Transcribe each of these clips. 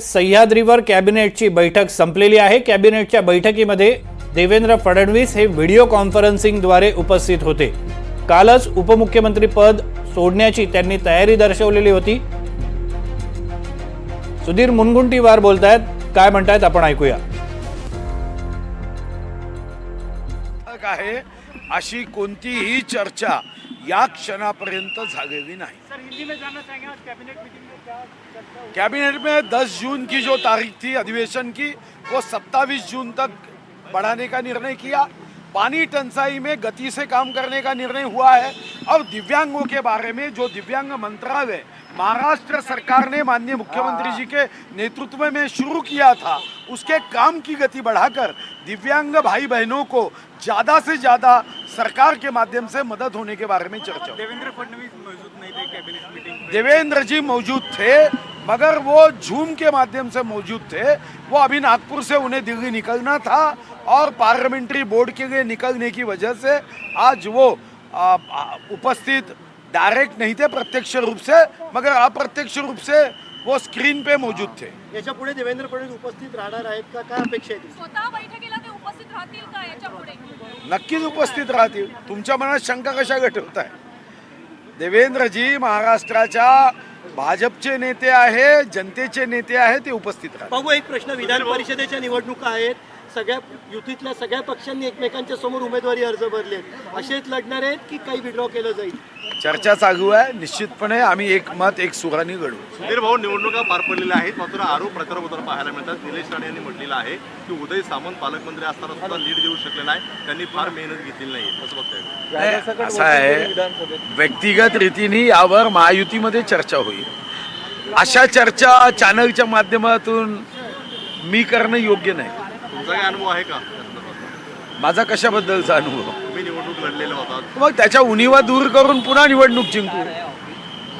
सह्याद्रीवर कॅबिनेटची बैठक संपलेली आहे. कॅबिनेटच्या बैठकीमध्ये देवेंद्र फडणवीस हे व्हिडिओ कॉन्फरन्सिंगद्वारे उपस्थित होते. कालच उपमुख्यमंत्री पद सोडण्याची त्यांनी तयारी दर्शवलेली होती. सुधीर मुनगुंटीवार बोलतायत. काय म्हणतायत आपण ऐकूया. आहे अशी कोणतीही चर्चा या क्षणापर्यंत झालेली नाही. कैबिनेट में 10 जून की जो तारीख थी अधिवेशन की वो 27 जून तक बढ़ाने का निर्णय किया। पानी टंसाई में गति से काम करने का निर्णय हुआ है। और दिव्यांगों के बारे में जो दिव्यांग मंत्रालय महाराष्ट्र सरकार ने माननीय मुख्यमंत्री जी के नेतृत्व में शुरू किया था। उसके काम की गति बढ़ाकर दिव्यांग भाई बहनों को ज़्यादा से ज़्यादा सरकार के माध्यम से मदद होने के बारे में चर्चा। देवेंद्र फडणवीस मौजूद नहीं थे कैबिनेट मीटिंग में। देवेंद्र जी मौजूद थे मगर वो झूम के माध्यम से मौजूद थे। वो अभी नागपुर से उन्हें दिल्ली निकलना था और पार्लियामेंट्री बोर्ड के लिए निकलने की वजह से आज वो आ, आ, उपस्थित डायरेक्ट नहीं थे प्रत्यक्ष रूप से मगर अप्रत्यक्ष रूप से वो स्क्रीन पे मौजूद थे। याच्यापुढे देवेंद्र फडणवीस उपस्थित राहणार आहेत का? काय अपेक्षा आहे स्वतः बैठकीला ते उपस्थित राहतील का याच्यापुढे? नक्कीच उपस्थित राहतील. तुमच्या मनात शंका कशा गटवताय? देवेंद्रजी महाराष्ट्राच्या भाजपचे नेते आहे जनतेचे नेते आहे ते उपस्थित राहतील. बघू एक प्रश्न विधान परिषदेच्या निवडणुका आहेत. सगळ्या युतीतल्या सगळ्या पक्षांनी एकमेकांच्या समोर उमेदवारी अर्ज भरले असेच लढणार आहेत की काही विड्रॉ केलं जाईल? चर्चा चालू आहे. निश्चितपणे आम्ही एक मत एक सुराने घडवू. सुधीर भाऊ निवडणुका पार पडलेल्या आहेत. मात्र आरोप प्रत्यारोप होताना पाहायला मिळतात. निलेश राणे यांनी म्हटलेलं आहे की उदय सामंत पालकमंत्री असताना सुद्धा लीड देऊ शकले नाही. त्यांनी फार मेहनत घेतलेली नाही असं बघताय असं आहे. व्यक्तिगत रीतीने यावर महायुतीमध्ये चर्चा होईल. अशा चर्चा चॅनलच्या माध्यमातून मी करणं योग्य नाही. तुमचा काय अनुभव आहे का? माझा कशाबद्दलचा अनुभव? तुम्ही निवडणूक लढलेला होता मग त्याच्या उणीवा दूर करून पुन्हा निवडणूक जिंकू.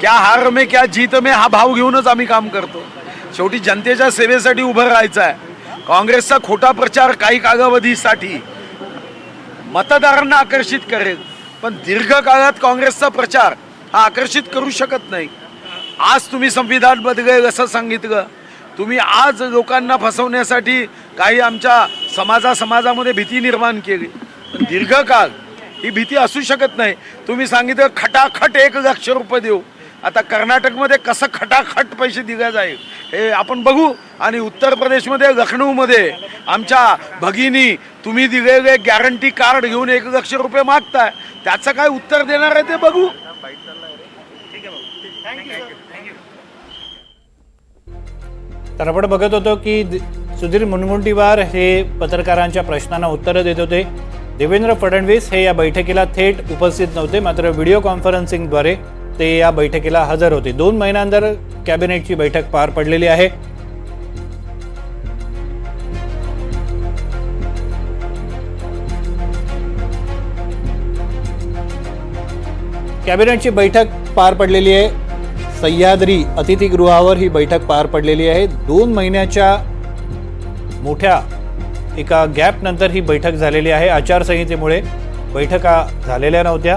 क्या हार में क्या जीत में हा भाव घेऊनच आम्ही काम करतो. शेवटी जनतेच्या सेवेसाठी उभं राहायचं आहे काँग्रेसचा खोटा प्रचार काही कालावधीसाठी मतदारांना आकर्षित करेल. पण दीर्घकाळात काँग्रेसचा प्रचार हा आकर्षित करू शकत नाही. आज तुम्ही संविधान बदलेल असं सांगितलं. तुम्ही आज लोकांना फसवण्यासाठी काही आमच्या समाजा समाजामध्ये भीती निर्माण केली. पण दीर्घकाळ ही भीती असू शकत नाही. तुम्ही सांगितलं खटाखट एक लक्ष रुपये देऊ. आता कर्नाटकमध्ये कसं खटाखट पैसे दिले जाईल हे आपण बघू. आणि उत्तर प्रदेशमध्ये लखनौमध्ये आमच्या भगिनी तुम्ही दिलेले गॅरंटी कार्ड घेऊन एक लक्ष रुपये मागताय. त्याचं काय उत्तर देणार आहे ते बघू. तर आपण बघत होतो की सुधीर मुनगुंटीवार हे पत्रकारांच्या प्रश्नांना उत्तरं देत होते. देवेंद्र फडणवीस हे या बैठकीला थेट उपस्थित नव्हते मात्र व्हिडिओ कॉन्फरन्सिंगद्वारे ते या बैठकीला हजर होते. दोन महिन्यानंतर कॅबिनेटची बैठक पार पडलेली आहे. कॅबिनेटची बैठक पार पडलेली आहे. सह्याद्री अतिथीगृहावर ही बैठक पार पडलेली आहे. दोन महिन्याच्या मोठ्या एका गॅपनंतर ही बैठक झालेली आहे. आचारसंहितेमुळे बैठका झालेल्या नव्हत्या.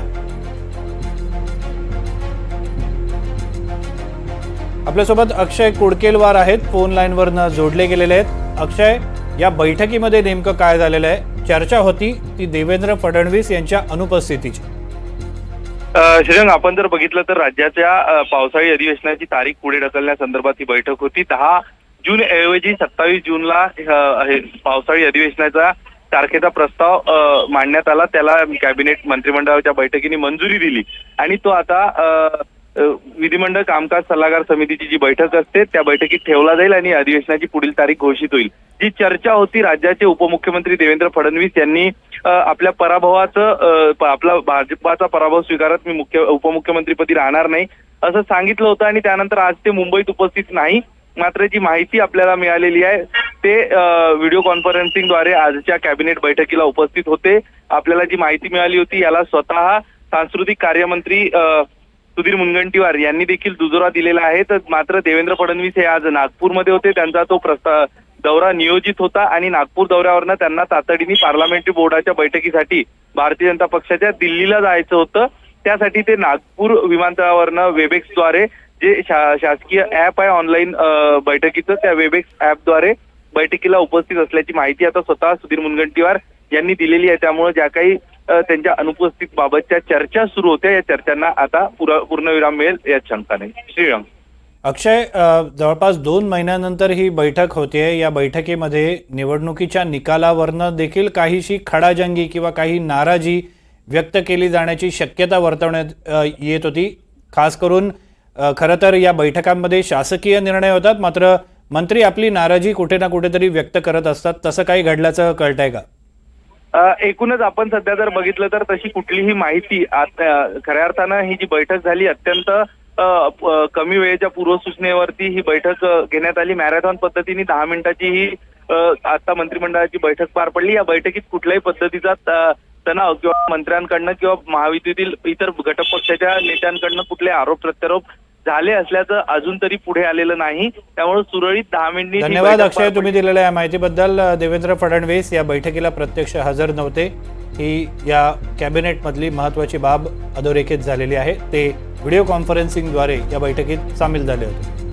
आपल्यासोबत अक्षय कुडकेलवार आहेत. फोन लाईनवरनं जोडले गेलेले आहेत. अक्षय या बैठकीमध्ये नेमकं काय झालेलं आहे? चर्चा होती ती देवेंद्र फडणवीस यांच्या अनुपस्थितीची. श्रीरंग आपण जर बघितलं तर राज्याच्या पावसाळी अधिवेशनाची तारीख पुढे ढकलण्यासंदर्भात ही बैठक होती. दहा जून ऐवजी सत्तावीस जूनला हे पावसाळी अधिवेशनाचा तारखेचा प्रस्ताव मांडण्यात आला. त्याला कॅबिनेट मंत्रिमंडळाच्या बैठकीने मंजुरी दिली. आणि तो आता विधिमंडळ कामकाज सल्लागार समितीची जी बैठक असते त्या बैठकीत ठेवला जाईल आणि अधिवेशनाची पुढील तारीख घोषित होईल. जी चर्चा होती राज्याचे उपमुख्यमंत्री देवेंद्र फडणवीस यांनी आपल्या पराभवाचं आपला भाजपाचा पराभव स्वीकारत मी मुख्य उपमुख्यमंत्रीपदी राहणार नाही असं सांगितलं होतं. आणि त्यानंतर आज ते मुंबईत उपस्थित नाही. मात्र जी माहिती आपल्याला मिळालेली आहे. ते व्हिडिओ कॉन्फरन्सिंगद्वारे आजच्या कॅबिनेट बैठकीला उपस्थित होते. आपल्याला जी माहिती मिळाली होती याला स्वतः सांस्कृतिक कार्यमंत्री सुधीर मुनगंटीवार यांनी देखील दुजोरा दिलेला आहे. तर मात्र देवेंद्र फडणवीस हे आज नागपूरमध्ये होते. त्यांचा तो प्रस्ताव दौरा नियोजित होता आणि नागपूर दौऱ्यावरनं त्यांना तातडीने पार्लमेंटरी बोर्डाच्या बैठकीसाठी भारतीय जनता पक्षाच्या दिल्लीला जायचं होतं. त्यासाठी ते नागपूर विमानतळावरनं वेबेक्सद्वारे जे शा शासकीय ऍप आहे ऑनलाईन बैठकीचं त्या वेबेक्स ऍपद्वारे बैठकीला उपस्थित असल्याची माहिती आता स्वतः सुधीर मुनगंटीवार यांनी दिलेली आहे. त्यामुळे ज्या काही त्यांच्या अनुपस्थित बाबतच्या चर्चा सुरू होत्या या चर्चांना आता पूर्णविराम मिळेल यात शंका नाही. श्रीराम. अक्षय जवळपास दोन महिन्यानंतर ही बैठक होते. या बैठकीमध्ये निवडणुकीच्या निकालावरनं देखील काहीशी खडाजंगी किंवा काही नाराजी व्यक्त केली जाण्याची शक्यता वर्तवण्यात येत होती. खास करून खरं तर या बैठकांमध्ये शासकीय निर्णय होतात मात्र मंत्री आपली नाराजी कुठे ना कुठेतरी व्यक्त करत असतात. तसं काही घडल्याचं कळतंय का? एकूणच आपण सध्या जर बघितलं तर तशी कुठलीही माहिती खऱ्या अर्थानं ही जी बैठक झाली अत्यंत कमी वेळेच्या पूर्वसूचनेवरती ही बैठक घेण्यात आली. मॅरेथॉन पद्धतीने दहा मिनिटाची ही आता मंत्रिमंडळाची बैठक पार पडली. या बैठकीत कुठल्याही पद्धतीचा तणाव किंवा मंत्र्यांकडनं किंवा महाविद्युतील इतर घटक पक्षाच्या नेत्यांकडनं कुठले आरोप प्रत्यारोप झाले असल्याचं अजून तरी पुढे आलेलं नाही. त्यामुळे सुरळीत दहा मिनिट धन्यवाद अक्षय तुम्ही दिलेल्या या माहितीबद्दल देवेंद्र फडणवीस या बैठकीला प्रत्यक्ष हजर नव्हते. ही या कॅबिनेटमधली महत्त्वाची बाब अधोरेखित झालेली आहे. ते व्हिडिओ कॉन्फरन्सिंगद्वारे या बैठकीत सामील झाले होते.